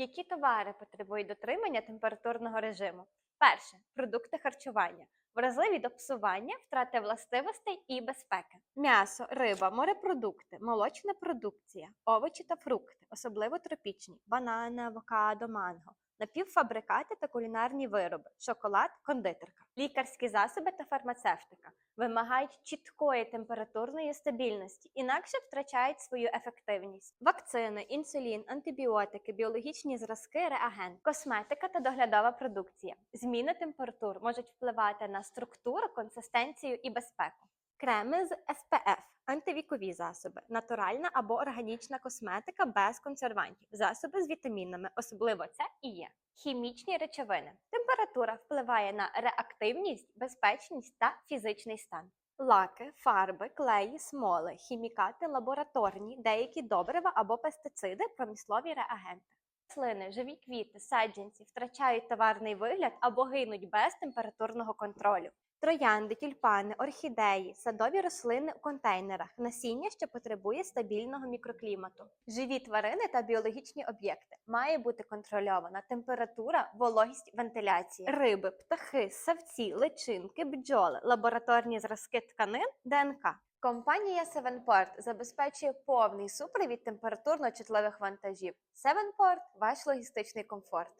Які товари потребують дотримання температурного режиму? Перше продукти харчування, вразливі до псування, втрати властивостей і безпеки. М'ясо, риба, морепродукти, молочна продукція, овочі та фрукти, особливо тропічні, банани, авокадо, манго, напівфабрикати та кулінарні вироби, шоколад, кондитерка, лікарські засоби та фармацевтика вимагають чіткої температурної стабільності, інакше втрачають свою ефективність. Вакцини, інсулін, антибіотики, біологічні зразки, реагент, косметика та доглядова продукція. Зміни температур можуть впливати на структуру, консистенцію і безпеку. Креми з SPF, антивікові засоби, натуральна або органічна косметика без консервантів, засоби з вітамінами, особливо це і є. Хімічні речовини. Температура впливає на реактивність, безпечність та фізичний стан. Лаки, фарби, клеї, смоли, хімікати лабораторні, деякі добрива або пестициди, промислові реагенти. Рослини, живі квіти, саджанці втрачають товарний вигляд або гинуть без температурного контролю. Троянди, тюльпани, орхідеї, садові рослини у контейнерах, насіння, що потребує стабільного мікроклімату. Живі тварини та біологічні об'єкти має бути контрольована температура, вологість, вентиляція. Риби, птахи, савці, личинки, бджоли, лабораторні зразки тканин, ДНК. Компанія Севенпорт забезпечує повний супровід температурно чутливих вантажів. Севенпорт – ваш логістичний комфорт.